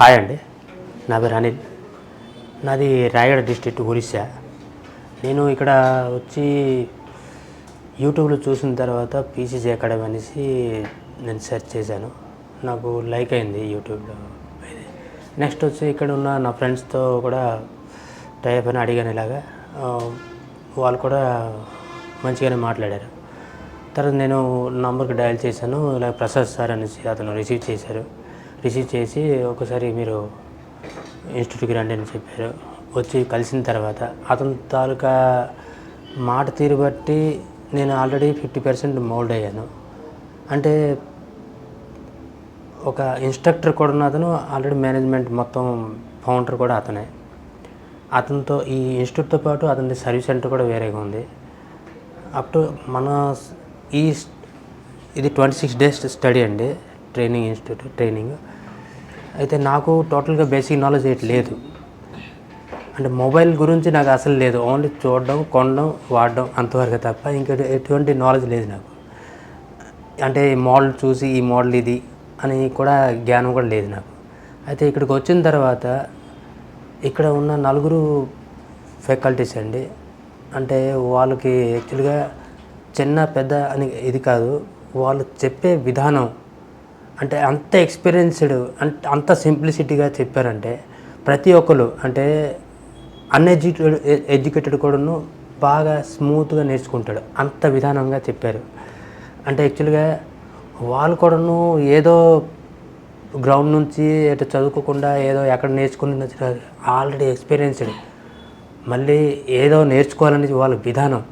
Hi అండి. నా పేరు అనిల్. నాది రాయగడ డిస్ట్రిక్ట్ ఒరిస్సా. నేను ఇక్కడ వచ్చి యూట్యూబ్లో చూసిన తర్వాత పీసీసీ అకాడమీ అనేసి నేను సెర్చ్ చేశాను. నాకు లైక్ అయింది యూట్యూబ్లో నెక్స్ట్ వచ్చి ఇక్కడ ఉన్న నా ఫ్రెండ్స్తో కూడా టైప్ అని అడిగాను ఇలాగా. వాళ్ళు కూడా మంచిగానే మాట్లాడారు. తర్వాత నేను నంబర్కి డయల్ చేశాను. ఇలా ప్రసాద్ సార్ అనేసి అతను రిసీవ్ చేశారు. రిసీవ్ చేసి ఒకసారి మీరు ఇన్స్టిట్యూట్కి రండి అని చెప్పారు. వచ్చి కలిసిన తర్వాత అతని తాలూకా మాట తీరు బట్టి నేను ఆల్రెడీ ఫిఫ్టీ పర్సెంట్ మోల్డ్ అయ్యాను. అంటే ఒక ఇన్స్ట్రక్టర్ కూడా ఉన్న అతను ఆల్రెడీ మేనేజ్మెంట్ మొత్తం ఫౌండర్ కూడా అతనే. అతనితో ఈ ఇన్స్టిట్యూట్తో పాటు అతని సర్వీస్ సెంటర్ కూడా వేరేగా ఉంది. అప్ టు మన ఈ ఇది ట్వంటీ సిక్స్ డేస్ స్టడీ అండి ట్రైనింగ్ ఇన్స్టిట్యూట్ ట్రైనింగ్. అయితే నాకు టోటల్గా బేసిక్ నాలెడ్జ్ ఏంటి లేదు. అంటే మొబైల్ గురించి నాకు అసలు లేదు. ఓన్లీ చూడడం కొనడం వాడడం అంతవరకు తప్ప ఇంకా ఎటువంటి నాలెడ్జ్ లేదు నాకు. అంటే ఈ మోడల్ చూసి ఈ మోడల్ ఇది అని కూడా జ్ఞానం కూడా లేదు నాకు. అయితే ఇక్కడికి వచ్చిన తర్వాత ఇక్కడ ఉన్న నలుగురు ఫ్యాకల్టీస్ అండి. అంటే వాళ్ళకి యాక్చువల్గా చిన్న పెద్ద అని ఇది కాదు. వాళ్ళు చెప్పే విధానం అంటే అంత ఎక్స్పీరియన్స్డ్ అంటే అంత సింప్లిసిటీగా చెప్పారంటే ప్రతి ఒక్కరు అంటే అన్ఎడ్యుకేటెడ్ ఎడ్యుకేటెడ్ కూడాను బాగా స్మూత్గా నేర్చుకుంటాడు. అంత విధానంగా చెప్పారు. అంటే యాక్చువల్గా వాళ్ళు కూడాను ఏదో గ్రౌండ్ నుంచి ఎటు చదువుకోకుండా ఏదో ఎక్కడ నేర్చుకుని ఆల్రెడీ ఎక్స్పీరియన్స్డ్. మళ్ళీ ఏదో నేర్చుకోవాలనేది వాళ్ళ విధానం.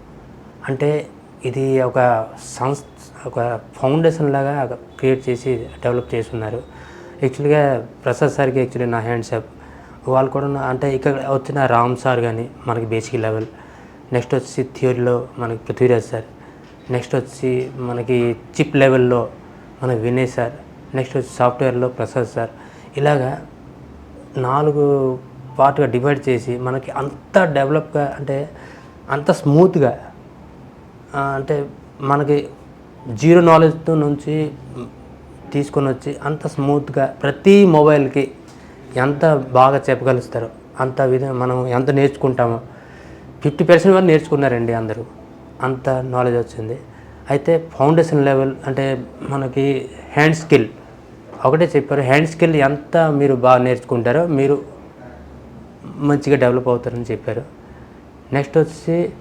అంటే ఇది ఒక సంస్థ ఒక ఫౌండేషన్ లాగా క్రియేట్ చేసి డెవలప్ చేస్తున్నారు యాక్చువల్గా ప్రసాద్ సార్కి యాక్చువల్లీ నా హ్యాండ్స్ అప్. వాళ్ళు కూడా అంటే ఇక్కడ వచ్చిన రామ్ సార్ కానీ మనకి బేసిక్ లెవెల్. నెక్స్ట్ వచ్చి థియరీలో మనకి పృథ్వీరాజ్ సార్. నెక్స్ట్ వచ్చి మనకి చిప్ లెవెల్లో మన వినయ్ సార్. నెక్స్ట్ వచ్చి సాఫ్ట్వేర్లో ప్రసాద్ సార్. ఇలాగా నాలుగు పార్ట్గా డివైడ్ చేసి మనకి అంత డెవలప్గా అంటే అంత స్మూత్గా అంటే మనకి జీరో నాలెడ్జ్తో నుంచి తీసుకొని వచ్చి అంత స్మూత్గా ప్రతి మొబైల్కి ఎంత బాగా చెప్పగలుగుతారో అంత విధంగా మనం ఎంత నేర్చుకుంటామో. ఫిఫ్టీ పర్సెంట్ వరకు నేర్చుకున్నారండి అందరూ. అంత నాలెడ్జ్ వచ్చింది. అయితే ఫౌండేషన్ లెవెల్ అంటే మనకి హ్యాండ్ స్కిల్ ఒకటే చెప్పారు హ్యాండ్ స్కిల్ ఎంత మీరు బాగా నేర్చుకుంటారో మీరు మంచిగా డెవలప్ అవుతారని చెప్పారు. నెక్స్ట్ వచ్చి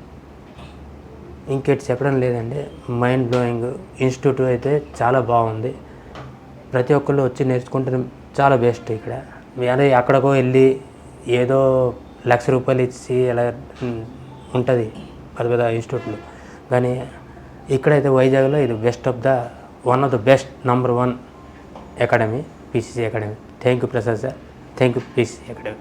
ఇంకేటి చెప్పడం లేదండి. మైండ్ బ్లోయింగ్ ఇన్స్టిట్యూట్ అయితే చాలా బాగుంది. ప్రతి ఒక్కళ్ళు వచ్చి నేర్చుకుంటే చాలా బెస్ట్ ఇక్కడ. అదే అక్కడికో వెళ్ళి ఏదో లక్ష రూపాయలు ఇచ్చి అలా ఉంటుంది పెద్ద పెద్ద ఇన్స్టిట్యూట్లు. కానీ ఇక్కడైతే వైజాగ్లో ఇది best of the one of the best number one academy PCC academy. Thank you Prasad sir. Thank you PCC academy.